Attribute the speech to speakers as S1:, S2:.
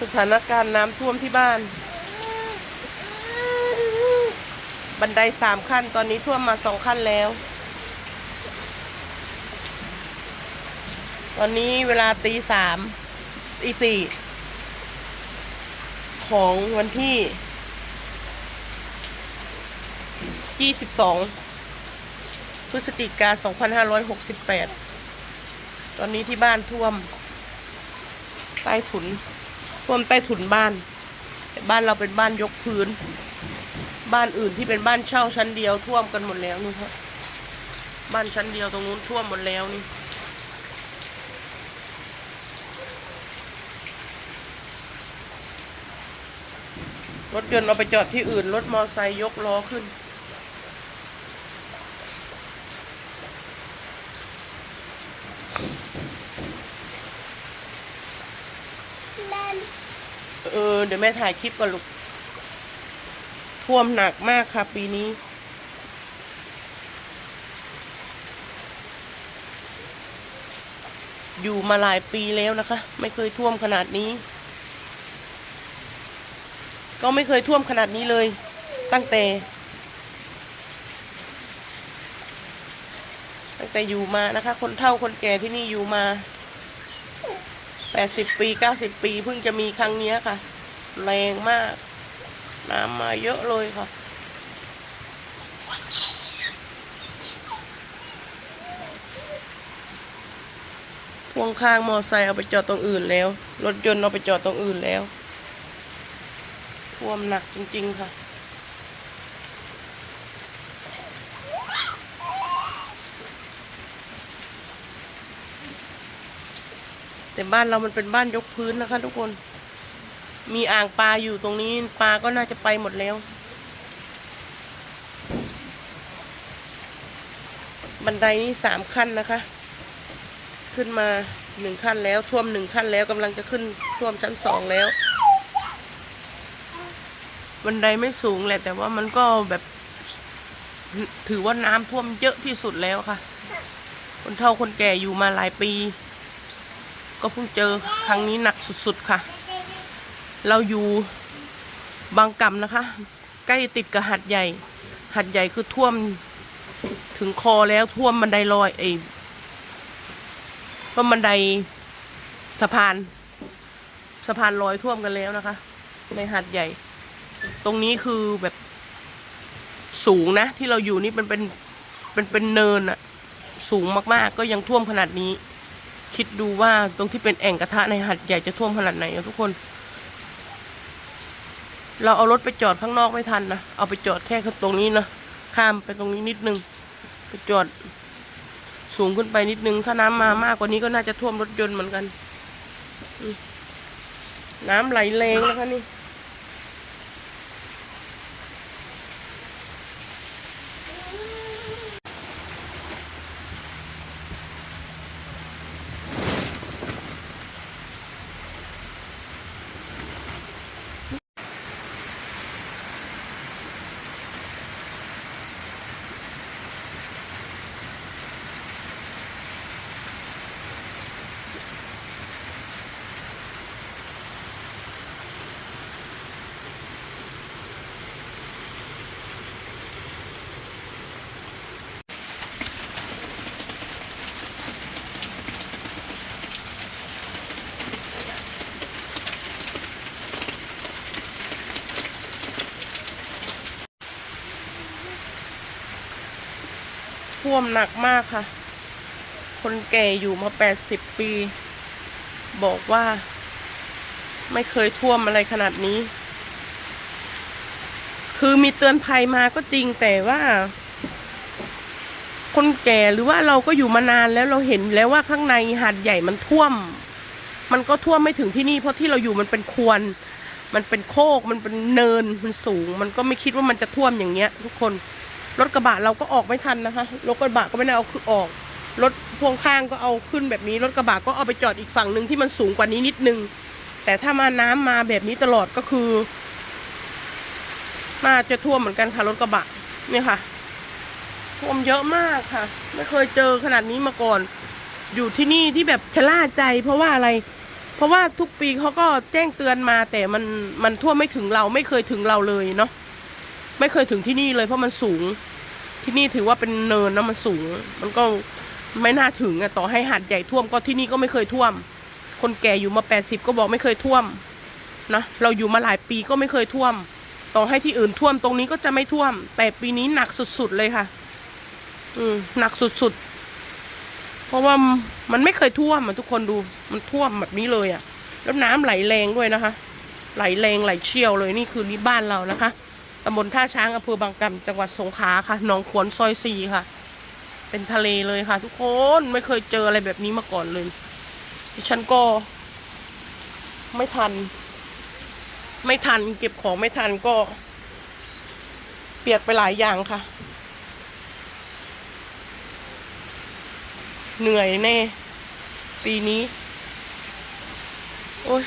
S1: สถานการณ์น้ำท่วมที่บ้าน บันไดสามขั้นตอนนี้ท่วมมาสองขั้นแล้ว ตอนนี้เวลาตีสามตีสี่ของวันที่ 22 พฤศจิกา 2568 ตอนนี้ที่บ้านท่วม ใต้ถุน ท่วมใต้ถุนบ้าน บ้านเราเป็นบ้านยกพื้น บ้านอื่นที่เป็นบ้านเช่าชั้นเดียวท่วมกันหมดแล้วนู่นครับบ้านชั้นเดียวตรงนู้นท่วมหมดแล้วนี่รถยนต์เอาไปจอดที่อื่น รถมอไซค์ยกล้อขึ้น เออเดี๋ยวแม่ถ่ายคลิปก่อนลูกท่วมหนักมากค่ะ ปีนี้ อยู่มาหลายปีแล้วนะคะ ไม่เคยท่วมขนาดนี้ ก็ไม่เคยท่วมขนาดนี้เลย ตั้งแต่ ตั้งแต่อยู่มานะคะ คนเฒ่าคนแก่ที่นี่อยู่มา แปดสิบปีเก้าสิบปีเพิ่งจะมีครั้งเนี้ยค่ะ แรงมาก น้ำมาเยอะเลยค่ะ พวงข้างมอไซค์เอาไปจอดตรงอื่นแล้ว รถยนต์เอาไปจอดตรงอื่นแล้วท่วมหนักจริง ๆ ค่ะ แต่บ้านเรามันเป็นบ้านยกพื้นนะคะ ทุกคน มีอ่างปลาอยู่ตรงนี้ปลาก็น่าจะไปหมดแล้ว บันไดนี้สามขั้นนะคะ ขึ้นมาหนึ่งขั้นแล้วท่วมหนึ่งขั้นแล้วกำลังจะขึ้นท่วมชั้นสองแล้ว บันไดไม่สูงแหละแต่ว่ามันก็แบบถือว่าน้ำท่วมเยอะที่สุดแล้วค่ะ คนเฒ่าคนแก่อยู่มาหลายปี ก็เพิ่งเจอครั้งนี้หนักสุดๆค่ะ เราอยู่บางกำนะคะ ใกล้ติดกับหัดใหญ่ หัดใหญ่คือท่วมถึงคอแล้วท่วมบันไดลอยไอ้ท่วบันไดสะพาน สะพานลอยท่วมกันแล้วนะคะ ในหัดใหญ่ ตรงนี้คือแบบสูงนะ ที่เราอยู่นี่มันเป็นเป็นเป็นเนินอะสูงมากๆ ก็ยังท่วมขนาดนี้ คิดดูว่าตรงที่เป็นแอ่งกระทะในหัดใหญ่จะท่วมขนาดไหนนะทุกคน เราเอารถไปจอดข้างนอกไม่ทันนะ เอาไปจอดแค่ตรงนี้นะ ข้ามไปตรงนี้นิดนึง ไปจอด สูงขึ้นไปนิดนึง ถ้าน้ำมามากกว่านี้ก็น่าจะท่วมรถยนต์เหมือนกัน น้ำไหลแรงนะคะนี่ ท่วมหนักมากค่ะ คนแก่อยู่มาแปดสิบปี บอกว่า ไม่เคยท่วมอะไรขนาดนี้ คือมีเตือนภัยมาก็จริงแต่ว่า คนแก่หรือว่าเราก็อยู่มานานแล้วเราเห็นแล้วว่าข้างในหาดใหญ่มันท่วม มันก็ท่วมไม่ถึงที่นี่เพราะที่เราอยู่มันเป็นควรมันเป็นโคก มันเป็นเนิน มันสูง มันก็ไม่คิดว่ามันจะท่วมอย่างเงี้ย ทุกคน รถกระบะเราก็ออกไม่ทันนะคะ รถกระบะก็ไม่ได้เอาขึ้นออก รถพ่วงข้างก็เอาขึ้นแบบนี้ รถกระบะก็เอาไปจอดอีกฝั่งหนึ่งที่มันสูงกว่านี้นิดนึง แต่ถ้ามาน้ำมาแบบนี้ตลอดก็คือน่าจะท่วมเหมือนกันค่ะรถกระบะเนี่ยค่ะท่วมเยอะมากค่ะ ไม่เคยเจอขนาดนี้มาก่อน อยู่ที่นี่ที่แบบชะล่าใจ เพราะว่าอะไร เพราะว่าทุกปีเขาก็แจ้งเตือนมา แต่มันมันท่วมไม่ถึงเราไม่เคยถึงเราเลยเนาะ ไม่เคยถึงที่นี่เลยเพราะมันสูง ที่นี่ถือว่าเป็นเนินนะมันสูง มันก็ไม่น่าถึงอะต่อให้หาดใหญ่ท่วมก็ที่นี่ก็ไม่เคยท่วม คนแก่อยู่มาแปดสิบก็บอกไม่เคยท่วมนะเราอยู่มาหลายปีก็ไม่เคยท่วม ต่อให้ที่อื่นท่วมตรงนี้ก็จะไม่ท่วม แต่ปีนี้หนักสุดๆเลยค่ะ อืมหนักสุดๆ เพราะว่ามันไม่เคยท่วมอะทุกคนดูมันท่วมแบบนี้เลยอะแล้วน้ำไหลแรงด้วยนะคะ ไหลแรงไหลเชี่ยวเลยนี่คือนี่บ้านเรานะคะ ตำบลท่าช้างอำเภอบางกำจังหวัดสงขลาค่ะหนองขวนซอยสี่ค่ะ เป็นทะเลเลยค่ะ ทุกคนไม่เคยเจออะไรแบบนี้มาก่อนเลยดิฉันก็ ไม่ทัน ไม่ทัน เก็บของไม่ทันก็ เปียกไปหลายอย่างค่ะ เหนื่อยแน่ ปีนี้ โอ้ย